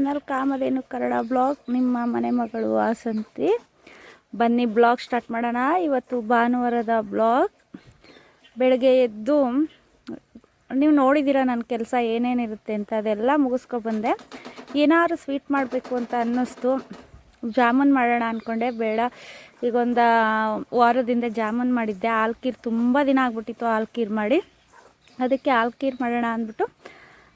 Channel ಕಾಮಧೇನು Kannada blog, ನಿಮ್ಮ ಮನೆ ಮಗಳು ವಾಸಂತಿ. ಬನ್ನಿ ಬ್ಲಾಗ್ ಸ್ಟಾರ್ಟ್ ಮಾಡೋಣ. ಇವತ್ತು ಭಾನುವಾರದ ಬ್ಲಾಗ್. ಬೆಳಗ್ಗೆ ಎದ್ದು, ನೀವು ನೋಡಿದ್ದೀರ ನನ್ನ ಕೆಲಸ ಏನೇನಿರುತ್ತೆ ಅಂತ, ಅದೆಲ್ಲ ಮುಗಿಸ್ಕೊಬಂದೆ ಏನಾದ್ರು ಸ್ವೀಟ್ ಮಾಡಬೇಕು ಅಂತ ಅನ್ನಿಸ್ತು. ಜಾಮೂನ್ ಮಾಡೋಣ ಅಂದ್ಕೊಂಡೆ ಬೇಡ ಈಗ ಒಂದು ವಾರದಿಂದ ಜಾಮೂನ್ ಮಾಡಿದ್ದೆ. ಆಲ್ಕೀರ್ ತುಂಬ ದಿನ ಆಗ್ಬಿಟ್ಟಿತ್ತು ಆಲ್ಕೀರ್ ಮಾಡಿ. ಅದಕ್ಕೆ ಆಲ್ಕೀರ್ ಮಾಡೋಣ ಅಂದ್ಬಿಟ್ಟು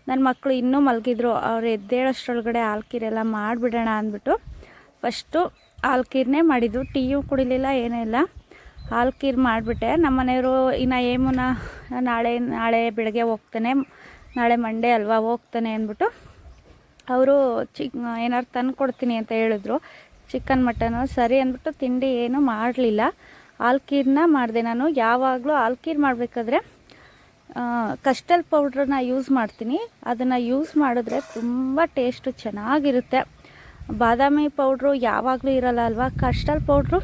ನನ್ನ ಮಕ್ಕಳು ಇನ್ನೂ ಮಲಗಿದ್ರು, ಅವ್ರು ಎದ್ದೇಳೋಷ್ಟ್ರೊಳಗಡೆ ಆಲ್ಕೀರೆಲ್ಲ ಮಾಡಿಬಿಡೋಣ ಅಂದ್ಬಿಟ್ಟು ಫಸ್ಟು ಆಲ್ಕೀರ್ನೇ ಮಾಡಿದ್ದು. ಟೀಯೂ ಕುಡಿಲಿಲ್ಲ, ಏನೂ ಇಲ್ಲ. ಆಲ್ಕೀರ್ ಮಾಡಿಬಿಟ್ಟೆ. ನಮ್ಮ ಮನೆಯವರು ಇನ್ನು ಏಮುನ ನಾಳೆ ನಾಳೆ ಬೆಳಗ್ಗೆ ಹೋಗ್ತಾನೆ, ನಾಳೆ ಮಂಡೇ ಅಲ್ವಾ, ಹೋಗ್ತಾನೆ ಅಂದ್ಬಿಟ್ಟು ಅವರು ಚಿಕ್ ಏನಾರು ತಂದು ಕೊಡ್ತೀನಿ ಅಂತ ಹೇಳಿದ್ರು. ಚಿಕನ್, ಮಟನು ಸರಿ ಅಂದ್ಬಿಟ್ಟು ತಿಂಡಿ ಏನು ಮಾಡಲಿಲ್ಲ. ಆಲ್ಕೀರ್ನ ಮಾಡಿದೆ ನಾನು. ಯಾವಾಗಲೂ ಆಲ್ಕೀರ್ ಮಾಡಬೇಕಾದ್ರೆ ಕಸ್ಟಲ್ ಪೌಡ್ರನ್ನ ಯೂಸ್ ಮಾಡ್ತೀನಿ. ಅದನ್ನು ಯೂಸ್ ಮಾಡಿದ್ರೆ ತುಂಬ ಟೇಸ್ಟು ಚೆನ್ನಾಗಿರುತ್ತೆ. ಬಾದಾಮಿ ಪೌಡ್ರು ಯಾವಾಗಲೂ ಇರಲ್ಲ ಅಲ್ವಾ? ಕಸ್ಟಲ್ ಪೌಡ್ರು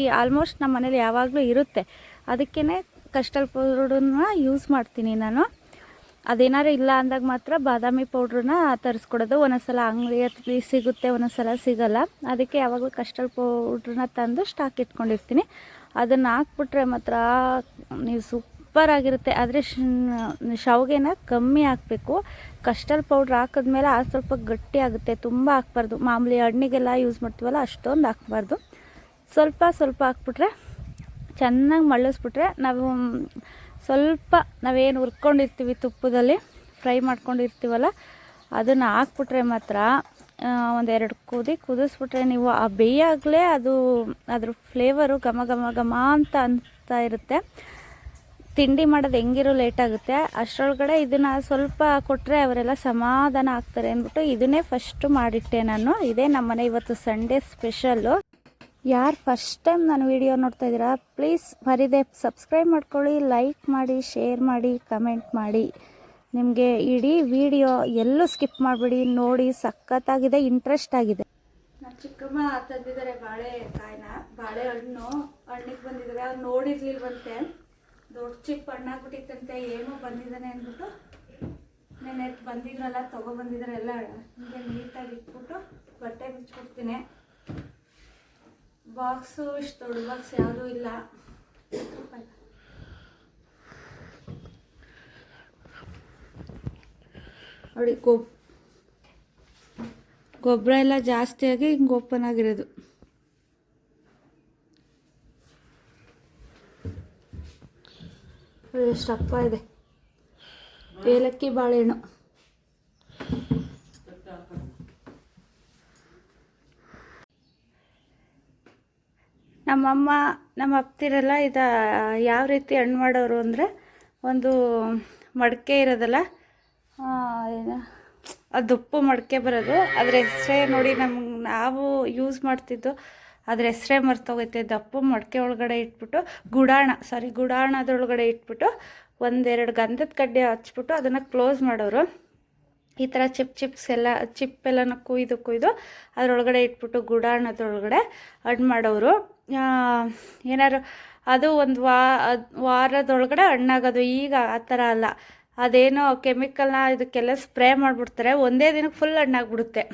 ಈ ಆಲ್ಮೋಸ್ಟ್ ನಮ್ಮ ಮನೇಲಿ ಯಾವಾಗಲೂ ಇರುತ್ತೆ. ಅದಕ್ಕೇ ಕಸ್ಟಲ್ ಪೌಡ್ರನ್ನ ಯೂಸ್ ಮಾಡ್ತೀನಿ ನಾನು. ಅದೇನಾರು ಇಲ್ಲ ಅಂದಾಗ ಮಾತ್ರ ಬಾದಾಮಿ ಪೌಡ್ರನ್ನ ತರಿಸ್ಕೊಡೋದು. ಒಂದೊಂದ್ಸಲ ಅಂಗಡಿಯಲ್ಲಿ ಸಿಗುತ್ತೆ, ಒಂದೊಂದ್ಸಲ ಸಿಗಲ್ಲ. ಅದಕ್ಕೆ ಯಾವಾಗಲೂ ಕಸ್ಟಲ್ ಪೌಡ್ರನ್ನ ತಂದು ಸ್ಟಾಕ್ ಇಟ್ಕೊಂಡಿರ್ತೀನಿ. ಅದನ್ನು ಹಾಕ್ಬಿಟ್ರೆ ಮಾತ್ರ ನೀವು ಸೂಪರ್ ಆಗಿರುತ್ತೆ. ಆದರೆ ಶಾವಿಗೆನ ಕಮ್ಮಿ ಹಾಕಬೇಕು. ಕಸ್ಟರ್ಡ್ ಪೌಡ್ರ್ ಹಾಕಿದ್ಮೇಲೆ ಅದು ಸ್ವಲ್ಪ ಗಟ್ಟಿ ಆಗುತ್ತೆ. ತುಂಬ ಹಾಕ್ಬಾರ್ದು. ಮಾಮೂಲಿ ಹಣ್ಣಿಗೆಲ್ಲ ಯೂಸ್ ಮಾಡ್ತೀವಲ್ಲ, ಅಷ್ಟೊಂದು ಹಾಕ್ಬಾರ್ದು. ಸ್ವಲ್ಪ ಸ್ವಲ್ಪ ಹಾಕ್ಬಿಟ್ರೆ ಚೆನ್ನಾಗಿ ಮಳ್ಳಿಸ್ಬಿಟ್ರೆ ನಾವು ಸ್ವಲ್ಪ ನಾವೇನು ಹುರ್ಕೊಂಡಿರ್ತೀವಿ ತುಪ್ಪದಲ್ಲಿ, ಫ್ರೈ ಮಾಡ್ಕೊಂಡಿರ್ತೀವಲ್ಲ, ಅದನ್ನು ಹಾಕ್ಬಿಟ್ರೆ ಮಾತ್ರ ಒಂದೆರಡು ಕುದಿ ಕುದಿಸ್ಬಿಟ್ರೆ ನೀವು ಆ ಬೇಯಾಗಲೇ ಅದು, ಅದ್ರ ಫ್ಲೇವರು ಘಮ ಘಮ ಘಮ ಅಂತ ಅಂತ ಇರುತ್ತೆ. ತಿಂಡಿ ಮಾಡೋದು ಹೆಂಗಿರೋ ಲೇಟ್ ಆಗುತ್ತೆ, ಅಷ್ಟರೊಳಗಡೆ ಇದನ್ನು ಸ್ವಲ್ಪ ಕೊಟ್ಟರೆ ಅವರೆಲ್ಲ ಸಮಾಧಾನ ಆಗ್ತಾರೆ ಅಂದ್ಬಿಟ್ಟು ಇದನ್ನೇ ಫಸ್ಟು ಮಾಡಿಟ್ಟೆ ನಾನು. ಇದೇ ನಮ್ಮನೆ ಇವತ್ತು ಸಂಡೇ ಸ್ಪೆಷಲ್ಲು ಯಾರು ಫಸ್ಟ್ ಟೈಮ್ ನಾನು ವಿಡಿಯೋ ನೋಡ್ತಾ ಇದ್ದೀರಾ ಪ್ಲೀಸ್ ಮರಿದೆ. ಸಬ್ಸ್ಕ್ರೈಬ್ ಮಾಡ್ಕೊಳ್ಳಿ ಲೈಕ್ ಮಾಡಿ ಶೇರ್ ಮಾಡಿ ಕಮೆಂಟ್ ಮಾಡಿ. ನಿಮಗೆ ಇಡೀ ವಿಡಿಯೋ ಎಲ್ಲೂ ಸ್ಕಿಪ್ ಮಾಡಿಬಿಡಿ, ನೋಡಿ ಸಖತ್ತಾಗಿದೆ ಇಂಟ್ರೆಸ್ಟ್ ಆಗಿದೆ. ಚಿಕ್ಕಮ್ಮ ತಂದಿದ್ದಾರೆ ಬಾಳೆಕಾಯಿನ ಬಾಳೆಹಣ್ಣು ಹಣ್ಣಿಗೆ ಬಂದಿದ್ದಾರೆ ಅವ್ರು ನೋಡಿರ್ಲಿಲ್ವಂತೆ. ದೊಡ್ಡ ಚಿಕ್ಕ ಹಣ್ಣಾಗ್ಬಿಟ್ಟಿತ್ತಂತೆ ಏನೋ ಬಂದಿದ್ದಾನೆ ಅಂದ್ಬಿಟ್ಟು ನೆನೆ ಬಂದಿದ್ರಲ್ಲ ತೊಗೊಬಂದಿದ್ದಾರೆ ಎಲ್ಲ, ಹಿಂಗೆ ನೀಟಾಗಿ ಇಟ್ಬಿಟ್ಟು ಬಟ್ಟೆ ಬಿಚ್ಚಿಬಿಡ್ತೀನಿ. ಬಾಕ್ಸು ಇಷ್ಟು ದೊಡ್ಡ ಬಾಕ್ಸ್ ಯಾವುದೂ ಇಲ್ಲ. ನೋಡಿ, ಗೊಬ್ ಗೊಬ್ಬರ ಎಲ್ಲ ಜಾಸ್ತಿಯಾಗಿ ಹಿಂಗೆ ಓಪನ್ ಆಗಿರೋದು. ಎಷ್ಟಪ್ಪ ಇದೆ. ಏಲಕ್ಕಿ ಬಾಳೆಹಣ್ಣು. ನಮ್ಮಮ್ಮ, ನಮ್ಮ ಅಪ್ತಿರೆಲ್ಲ ಇದು, ಯಾವ ರೀತಿ ಹಣ್ಣು ಮಾಡೋರು ಅಂದರೆ ಒಂದು ಮಡಕೆ ಇರೋದಲ್ಲ ಏನು, ಅದು ಉಪ್ಪು ಮಡಕೆ ಬರೋದು. ಅದ್ರ ಹೆಸ್ರೇ ನೋಡಿ ನಮ್ಗೆ ನಾವು ಯೂಸ್ ಮಾಡ್ತಿದ್ದು ಅದ್ರ ಹೆಸರೇ ಮರ್ತೋಗೈತೆ. ದಪ್ಪ ಮಡಕೆ ಒಳಗಡೆ ಇಟ್ಬಿಟ್ಟು ಗುಡಾಣ ಸಾರಿ ಗುಡಾಣದೊಳಗಡೆ ಇಟ್ಬಿಟ್ಟು ಒಂದೆರಡು ಗಂಧದ ಕಡ್ಡಿ ಹಚ್ಬಿಟ್ಟು ಅದನ್ನು ಕ್ಲೋಸ್ ಮಾಡೋರು. ಈ ಥರ ಚಿಪ್ ಚಿಪ್ಸ್ ಎಲ್ಲ, ಚಿಪ್ ಎಲ್ಲನ ಕುಯ್ದು ಕುಯ್ದು ಅದರೊಳಗಡೆ ಇಟ್ಬಿಟ್ಟು ಗುಡಾಣದೊಳಗಡೆ ಹಣ್ಣು ಮಾಡೋರು. ಏನಾರು ಅದು ಒಂದು ವಾ, ವಾರದೊಳಗಡೆ ಹಣ್ಣಾಗೋದು ಈಗ ಆ ಥರ ಅಲ್ಲ. ಅದೇನೋ ಕೆಮಿಕಲ್ನ ಇದಕ್ಕೆಲ್ಲ ಸ್ಪ್ರೇ ಮಾಡಿಬಿಡ್ತಾರೆ. ಒಂದೇ ದಿನಕ್ಕೆ ಫುಲ್ ಹಣ್ಣಾಗ್ಬಿಡುತ್ತೆ.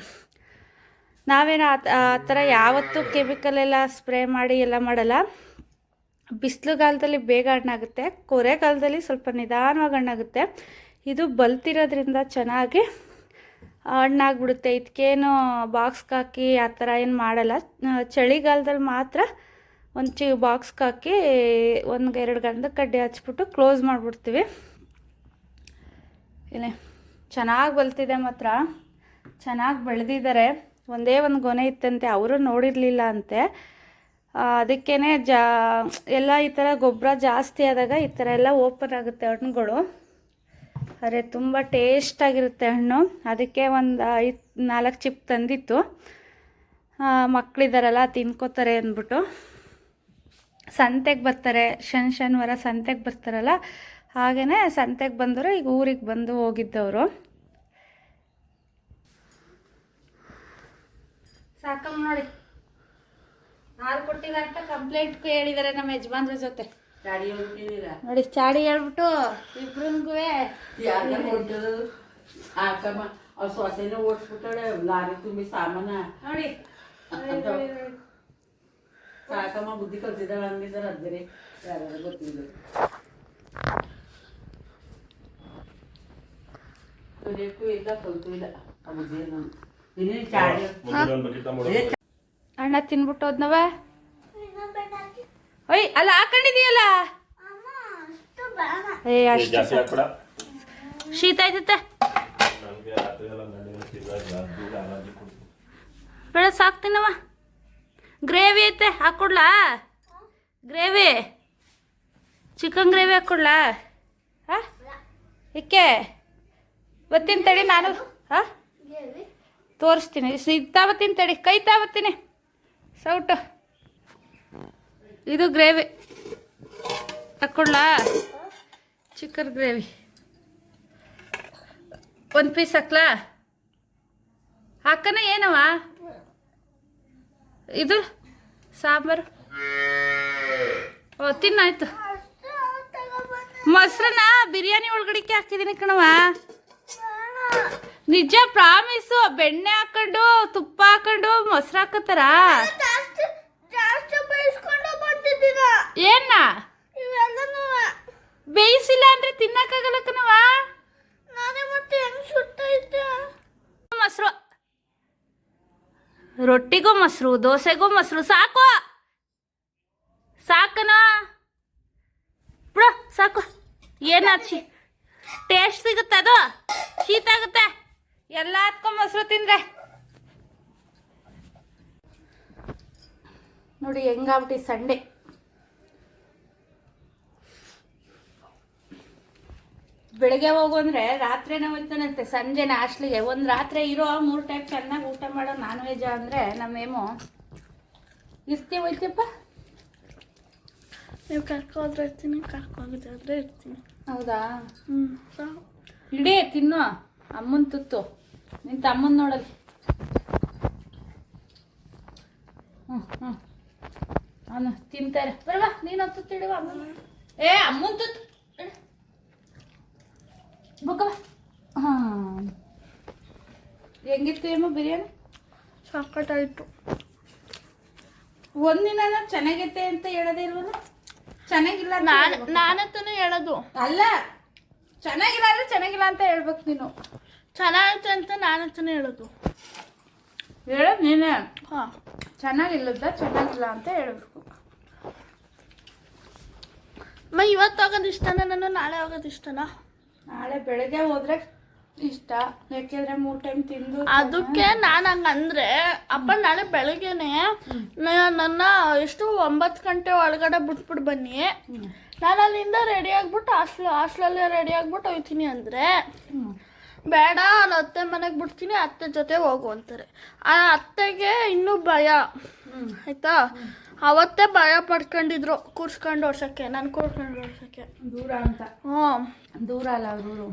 ನಾವೇನು ಆ ಥರ ಯಾವತ್ತೂ ಕೆಮಿಕಲ್ ಎಲ್ಲ ಸ್ಪ್ರೇ ಮಾಡಿ ಎಲ್ಲ ಮಾಡಲ್ಲ. ಬಿಸಿಲುಗಾಲದಲ್ಲಿ ಬೇಗ ಹಣ್ಣಾಗುತ್ತೆ. ಕೊರೆಗಾಲದಲ್ಲಿ ಸ್ವಲ್ಪ ನಿಧಾನವಾಗಿ ಹಣ್ಣಾಗುತ್ತೆ. ಇದು ಬಲ್ತಿರೋದ್ರಿಂದ ಚೆನ್ನಾಗಿ ಹಣ್ಣಾಗ್ಬಿಡುತ್ತೆ. ಇದಕ್ಕೇನು ಬಾಕ್ಸ್ಗೆ ಹಾಕಿ ಆ ಥರ ಏನು ಮಾಡಲ್ಲ. ಚಳಿಗಾಲದಲ್ಲಿ ಮಾತ್ರ ಒಂದು ಚಿ ಬಾಕ್ಸ್ಗೆ ಹಾಕಿ ಒಂದು ಎರಡು ಗಂಟೆ ಕಡ್ಡಿ ಹಚ್ಬಿಟ್ಟು ಕ್ಲೋಸ್ ಮಾಡಿಬಿಡ್ತೀವಿ. ಇಲ್ಲೇ ಚೆನ್ನಾಗಿ ಬಲ್ತಿದೆ ಮಾತ್ರ. ಚೆನ್ನಾಗಿ ಬೆಳೆದಿದ್ದಾರೆ. ಒಂದೇ ಒಂದು ಗೊನೆ ಇತ್ತಂತೆ, ಅವರು ನೋಡಿರಲಿಲ್ಲ ಅಂತೆ ಅದಕ್ಕೇ ಜಾ, ಎಲ್ಲ ಈ ಥರ ಗೊಬ್ಬರ ಜಾಸ್ತಿ ಆದಾಗ ಈ ಥರ ಎಲ್ಲ ಓಪನ್ ಆಗುತ್ತೆ ಹಣ್ಣುಗಳು. ಅರೆ, ತುಂಬ ಟೇಸ್ಟಾಗಿರುತ್ತೆ ಹಣ್ಣು. ಅದಕ್ಕೆ ಒಂದು ಐದು, ನಾಲ್ಕು ಚಿಪ್ ತಂದಿತ್ತು. ಮಕ್ಕಳಿದ್ದಾರಲ್ಲ ತಿನ್ಕೋತಾರೆ ಅಂದ್ಬಿಟ್ಟು. ಸಂತೆಗೆ ಬರ್ತಾರೆ, ಶನಿ ಶನಿವಾರ ಸಂತೆಗೆ ಬರ್ತಾರಲ್ಲ ಹಾಗೆಯೇ ಸಂತೆಗೆ ಬಂದರು ಈಗ ಊರಿಗೆ ಬಂದು ಹೋಗಿದ್ದವರು. ಸಾಕಮ್ಮ ನೋಡಿ. ಹಾಲು ಕೊಟ್ಟಿದಂತ ಕಂಪ್ಲೇಂಟ್ ಹೇಳಿದಾರೆ ನಮ್ಮ ಯಜಮಾನ್ರ ಜೊತೆ. ನೋಡಿ ಚಾಡಿ ಹೇಳ್ಬಿಟ್ಟು ಇಬ್ರಿಗೂ ಅವ್ರ ಸೊಸೆನೇ ಓಡಿಸ್ಬಿಟ್ಟಾಳೆ ಲಾರಿ ತುಂಬಿ ಸಾಮಾನ. ನೋಡಿ. ಸಾಕಮ್ಮ ಬುದ್ಧಿ ಕಲ್ತಿದ್ದಾಳೆ ಅಂದಿದ್ದಾರೆ ಅದ್ರಿ. ಯಾರು ಗೊತ್ತಿಲ್ಲ ಕಲಿಯಕ್ಕೂ ಇಲ್ಲ ಕಲ್ತು ಇಲ್ಲ. ಆ ಬುದ್ಧಿ ಅಣ್ಣ ತಿನ್ಬಿಟ್ಟು ಹೋದ್ನವ ಒಯ್ ಅಲ್ಲ ಹಾಕೊಂಡಿದೀಯಲ್ಲ ಏ ಅಷ್ಟು ಶೀತ ಆಯ್ತತ್ತೆ ಬೇಡ ಸಾಕ್ತೀನವ ಗ್ರೇವಿ ಐತೆ ಹಾಕ್ಕೊಡ್ಲಾ ಗ್ರೇವಿ. ಚಿಕನ್ ಗ್ರೇವಿ ಹಾಕ್ಕೊಡ್ಲಾ ಹಾ? ಇಕ್ಕೆ? ಗೊತ್ತಿನ ತಡಿ ನಾನು ಹಾ? ತೋರಿಸ್ತೀನಿ. ಸಿಗ್ತಾವತ್ತೀನಿ ತಡಿ ಕೈ ತಾವತ್ತೀನಿ ಸೌಟು. ಇದು ಗ್ರೇವಿ. ಹಾಕ್ಕೊಡ್ಲಾ ಚಿಕನ್ ಗ್ರೇವಿ. ಒಂದು ಪೀಸ್ ಹಾಕ್ಲಾ? ಹಾಕನ ಏನವ? ಇದು? ಸಾಂಬಾರು? ಓ, ತಿನ್ನಾಯ್ತು. ಮೊಸರನ್ನ ಬಿರಿಯಾನಿ ಒಳಗಡಿಕೆ ಹಾಕಿದ್ದೀನಿ ಕಣವ ನಿಜ ಪ್ರಾಮಿಸು ಬೆಣ್ಣೆ ಹಾಕೊಂಡು ತುಪ್ಪ ಹಾಕೊಂಡು ಮೊಸರು ಹಾಕತ್ತಾರ? ಏನ? ಬೇಯಿಸಿಲ್ಲ ಅಂದ್ರೆ ತಿನ್ನಕ್ಕಾಗಲ್ಲ ಕಣವ ಮೊಸರು. ರೊಟ್ಟಿಗೂ ಮೊಸರು ದೋಸೆಗೂ ಮೊಸರು ಸಾಕು. ಸಾಕನ? ಬಿಡ ಸಾಕು. ಏನಾಚಿ? ಟೇಸ್ಟ್ ಸಿಗುತ್ತೆ ಅದು. ಶೀತ ಆಗುತ್ತೆ. ಎಲ್ಲ ಹತ್ಕೊಂಡ್ ಮೊಸರು ತಿಂದ್ರೆ. ನೋಡಿ, ಹೆಂಗಾಗ್ಬಿಟ್ಟು ಸಂಡೆ. ಬೆಳಗ್ಗೆ ಹೋಗು ಅಂದ್ರೆ ರಾತ್ರಿನೇ ಹೋಗ್ತಾನಂತೆ. ಸಂಜೆ ನಾಸ್ಟ್ಲಿಗೆ ಒಂದು ರಾತ್ರಿ ಇರೋ ಮೂರು ಟೈಮ್ ಚೆನ್ನಾಗಿ ಊಟ ಮಾಡೋ ನಾನ್ ವೆಜ್ ಅಂದರೆ ನಮ್ಮೇಮೋ ಇರ್ತೀವಿ ಹೋಯ್ತಪ್ಪ ನೀವು ಕರ್ಕೋದ್ರೆ ಇರ್ತೀನಿ ಕರ್ಕೋಗಿದ್ರೆ ಇರ್ತೀನಿ. ಹೌದಾ? ಹ್ಞೂ ಸಾಕು ಇಡೀ ತಿನ್ನು ಅಮ್ಮನ ತುತ್ತು. ನಿನ್ ತಮ್ಮನ ನೋಡಲಿ ಹ್ಞೂ ಹ್ಞೂ ಅವನು ತಿಂತಾರೆ ಬರವಾ ನೀನು ತುತ್ತು ಇಡುವ ಅಮ್ಮನ. ಏ ಅಮ್ಮನ ತುತ್ತು. ಬುಕ್ಕ ಬುಕ್ಕವ ಹಾಂ. ಹೆಂಗಿತ್ತು ಏಮೋ ಬಿರಿಯಾನಿ? ಸಾಕತ್ತಾಯಿತು ಒಂದಿನ ಚೆನ್ನಾಗೈತೆ ಅಂತ ಹೇಳೋದೇ ಇಲ್ವಲ್ಲ? ಚೆನ್ನಾಗಿಲ್ಲ ನಾನು ಹೇಳೋದು. ಅಲ್ಲ ಚೆನ್ನಾಗಿಲ್ಲ ಅಂದ್ರೆ ಚೆನ್ನಾಗಿಲ್ಲ ಅಂತ ಹೇಳ್ಬೇಕು ನೀನು. ಚೆನ್ನಾಗೈತೆ ಅಂತ ನಾನೇ ಹೇಳೋದು. ಹೇಳೋದು ನೀನೇ. ನೀನೆ ಹಾಂ. ಚೆನ್ನಾಗಿಲ್ಲದ ಚೆನ್ನಾಗಿಲ್ಲ ಅಂತ ಹೇಳ್ಬೇಕು. ಮ ಇವತ್ತು ಆಗೋದು ಇಷ್ಟನಾ ನಾನು ನಾಳೆ ಆಗೋದು ಇಷ್ಟನಾ ನಾಳೆ ಬೆಳಗ್ಗೆ ಹೋದ್ರೆ ಇಷ್ಟ? ಯಾಕೆಂದ್ರೆ ಮೂರ್ ಟೈಮ್ ತಿಂದು ಅದಕ್ಕೆ ನಾನು ಹಂಗಂದ್ರೆ ಅಪ್ಪ ನಾಳೆ ಬೆಳಗ್ಗೆನೆ ನನ್ನ ಎಷ್ಟು ಒಂಬತ್ತು ಗಂಟೆ ಒಳಗಡೆ ಬಿಟ್ಬಿಟ್ಟು ಬನ್ನಿ. ನಾನು ಅಲ್ಲಿಂದ ರೆಡಿ ಆಗ್ಬಿಟ್ಟು ಹಾಸ್ಟ್ಲ್ ಹಾಸ್ಟ್ಲಲ್ಲೇ ರೆಡಿ ಆಗ್ಬಿಟ್ಟು ಹೋಗ್ತೀನಿ ಅಂದರೆ ಬೇಡ ನಾನು ಅತ್ತೆ ಮನೆಗೆ ಬಿಡ್ತೀನಿ ಅತ್ತೆ ಜೊತೆ ಹೋಗು ಅಂತಾರೆ. ಆ ಅತ್ತೆಗೆ ಇನ್ನೂ ಭಯ. ಆಯ್ತಾ? ಅವತ್ತೇ ಭಯ ಪಡ್ಕೊಂಡಿದ್ರು ಕೂರ್ಸ್ಕೊಂಡು ವರ್ಷಕ್ಕೆ ನಾನು ಕೂರ್ಸ್ಕೊಂಡು ವರ್ಷಕ್ಕೆ ದೂರ ಅಂತ? ಹ್ಞೂ ದೂರ ಅಲ್ಲ ಅವರು?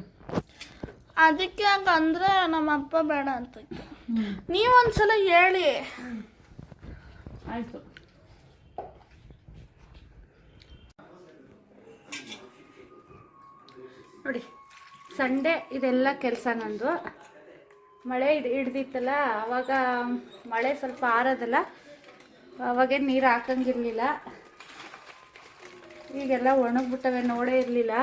ಅದಕ್ಕೆ ಹಂಗಂದ್ರೆ ನಮ್ಮ ಅಪ್ಪ ಬೇಡ ಅಂತ ನೀವೊಂದ್ಸಲ ಹೇಳಿ. ಆಯಿತು. ನೋಡಿ ಸಂಡೇ ಇದೆಲ್ಲ ಕೆಲಸ ನಂದು. ಮಳೆ ಹಿಡ್ ಹಿಡ್ದಿತ್ತಲ್ಲ ಅವಾಗ ಮಳೆ ಸ್ವಲ್ಪ ಆರೋದಲ್ಲ ಅವಾಗೇ ನೀರು ಹಾಕಂಗಿರ್ಲಿಲ್ಲ. ಈಗೆಲ್ಲ ಒಣಗ್ಬಿಟ್ಟವೆ ನೋಡೇ ಇರಲಿಲ್ಲ.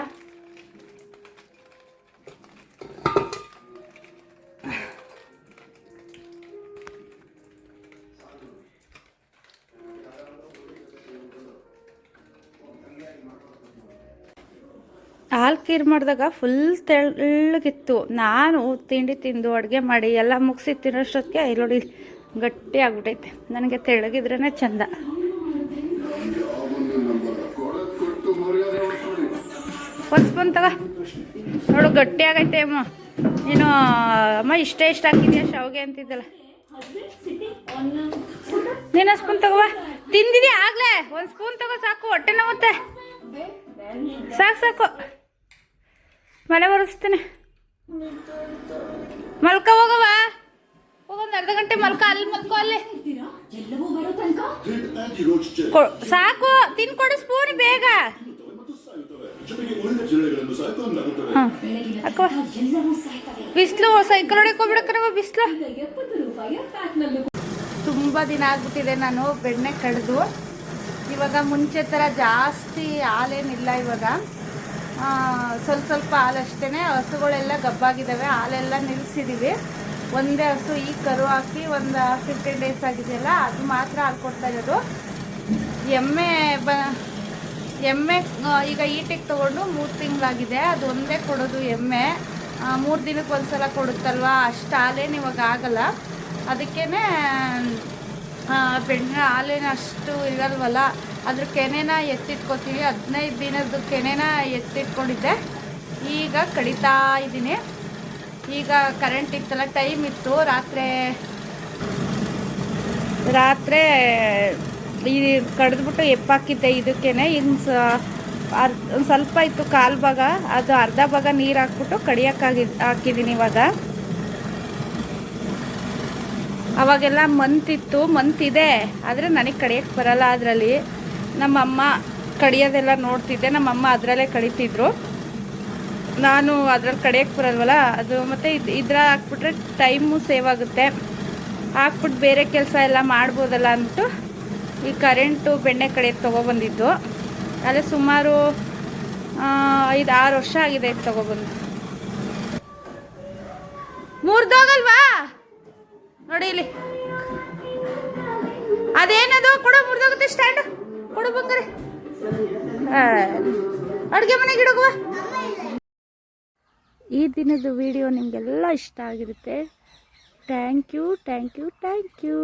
ಹಾಲು ಕೀರು ಮಾಡಿದಾಗ ಫುಲ್ ತೆಳ್ಳಗಿತ್ತು. ನಾನು ತಿಂಡಿ ತಿಂದು ಅಡುಗೆ ಮಾಡಿ ಎಲ್ಲ ಮುಗಿಸಿ ತಿನ್ನೋಷ್ಟೊತ್ತಿಗೆ ಇಲ್ಲಿ ನೋಡಿ ಗಟ್ಟಿ ಆಗ್ಬಿಟ್ಟೈತೆ ನನಗೆ ತೆಳ್ಳಗಿದ್ರೇ ಚಂದ. ಒಂದು ಸ್ಪೂನ್ ತಗ. ನೋಡು, ಗಟ್ಟಿ ಆಗೈತೆ ಅಮ್ಮ. ನೀನು, ಅಮ್ಮ, ಇಷ್ಟ ಇಷ್ಟ ಹಾಕಿದ್ಯಾ ಶಾವಿಗೆ ಅಂತಿದ್ದಲ್ಲ. ನೀನು ಸ್ಪೂನ್ ತಗೋವ ತಿಂದಿದ್ಯಾ ಆಗ್ಲೇ? ಒಂದು ಸ್ಪೂನ್ ತಗೋ ಸಾಕು, ಹೊಟ್ಟೆ ನೋವುತ್ತೆ. ಸಾಕು ಸಾಕು. ಮಳೆ ಬರೆಸ್ತೀನಿ ಮಲ್ಕ ಹೋಗವ ಹೋಗೊಂದು ಅರ್ಧ ಗಂಟೆ ಮಲ್ಕ, ಅಲ್ಲಿ ಮಲ್ಕೋ, ಅಲ್ಲಿ. ಸಾಕು, ತಿನ್ಕೊಡು ಸ್ಪೂನ್ ಬೇಗ. ಅಕ್ಕ ಸೈಕಲ್ ಹೊಡಕ್ಕೆ ಬಿಸ್ಲು ಬಿಸಿಲು. ತುಂಬ ದಿನ ಆಗ್ಬಿಟ್ಟಿದೆ ನಾನು ಬೆಣ್ಣೆ ಕಡ್ದು. ಇವಾಗ ಮುಂಚೆ ಥರ ಜಾಸ್ತಿ ಹಾಲೇನಿಲ್ಲ ಇವಾಗ. ಸ್ವಲ್ಪ ಸ್ವಲ್ಪ ಹಾಲಷ್ಟೇ ಹಸುಗಳೆಲ್ಲ ಗಬ್ಬಾಗಿದ್ದಾವೆ ಹಾಲೆಲ್ಲ ನಿಲ್ಲಿಸಿದ್ದೀವಿ ಒಂದೇ ಹಸು ಈ ಕರು ಹಾಕಿ ಒಂದು ಫಿಫ್ಟೀನ್ ಡೇಸ್ ಆಗಿದೆಯಲ್ಲ, ಅದು ಮಾತ್ರ ಹಾಲು ಕೊಡ್ತಾ ಇರೋದು. ಎಮ್ಮೆ ಬ, ಎಮ್ಮೆ ಈಗ ಈಟಿಗೆ ತೊಗೊಂಡು ಮೂರು ತಿಂಗಳಾಗಿದೆ. ಅದು ಒಂದೇ ಕೊಡೋದು ಎಮ್ಮೆ. ಮೂರು ದಿನಕ್ಕೆ ಒಂದ್ಸಲ ಕೊಡುತ್ತಲ್ವ? ಅಷ್ಟು ಹಾಲೇನು ಇವಾಗ ಆಗಲ್ಲ. ಅದಕ್ಕೇ ಬೆಣ್ಣೆ ಹಾಲೇನು ಅಷ್ಟು ಇರಲ್ವಲ್ಲ? ಅದ್ರ ಕೆನೆನ ಎತ್ತಿಟ್ಕೊತೀವಿ. ಹದಿನೈದು ದಿನದ ಕೆನೆನ ಎತ್ತಿಟ್ಕೊಂಡಿದ್ದೆ. ಈಗ ಕಡಿತಾ ಇದ್ದೀನಿ. ಈಗ ಕರೆಂಟ್ ಇತ್ತಲ್ಲ ಟೈಮ್ ಇತ್ತು. ರಾತ್ರಿ ರಾತ್ರಿ ಈ ಕಡಿದ್ಬಿಟ್ಟು ಎಪ್ಪಾಕಿದ್ದೆ ಇದಕ್ಕೇನೆ. ಇನ್ನು ಸ ಅರ್ಧ ಒಂದು ಸ್ವಲ್ಪ ಇತ್ತು ಕಾಲು ಭಾಗ. ಅದು ಅರ್ಧ ಭಾಗ ನೀರು ಹಾಕ್ಬಿಟ್ಟು ಕಡಿಯೋಕ್ಕಾಗಿ ಹಾಕಿದ್ದೀನಿ ಇವಾಗ. ಅವಾಗೆಲ್ಲ ಮಂತಿತ್ತು ಮಂತಿದೆ ಆದರೆ ನನಗೆ ಕಡಿಯೋಕ್ಕೆ ಬರಲ್ಲ ಅದರಲ್ಲಿ. ನಮ್ಮಮ್ಮ ಕಡಿಯೋದೆಲ್ಲ ನೋಡ್ತಿದ್ದೆ. ನಮ್ಮಮ್ಮ ಅದರಲ್ಲೇ ಕಡಿತಿದ್ರು ನಾನು ಅದ್ರಲ್ಲಿ ಕಡಿಯೋಕ್ಕೆ ಬರಲ್ವಲ್ಲ, ಅದು ಮತ್ತು ಇದು ಇದ್ರ ಹಾಕ್ಬಿಟ್ರೆ ಟೈಮು ಸೇವ್ ಆಗುತ್ತೆ. ಹಾಕ್ಬಿಟ್ಟು ಬೇರೆ ಕೆಲಸ ಎಲ್ಲ ಮಾಡ್ಬೋದಲ್ಲ ಅಂದ್ಬಿಟ್ಟು ಈ ಕರೆಂಟು ಬೆಣ್ಣೆ ಕಡಿಯೋಕ್ಕೆ ತೊಗೊಬಂದಿದ್ದು. ಅಲ್ಲೇ ಸುಮಾರು ಐದು ಆರು ವರ್ಷ ಆಗಿದೆ ಇದು ತೊಗೊಬಂದು. ಮುರ್ದೋಗಲ್ವಾ? ನೋಡಿ ಇಲ್ಲಿ. ಅದೇನದು? ಕೂಡ, ಮುರಿದೋಗುತ್ತೆ ಸ್ಟ್ಯಾಂಡ್. ಕೊಡು ಅಡುಗೆ ಮನೆಗೆ ಇಡಗುವ. ಈ ದಿನದ ವಿಡಿಯೋ ನಿಮಗೆಲ್ಲ ಇಷ್ಟ ಆಗಿರುತ್ತೆ. Thank you thank you thank you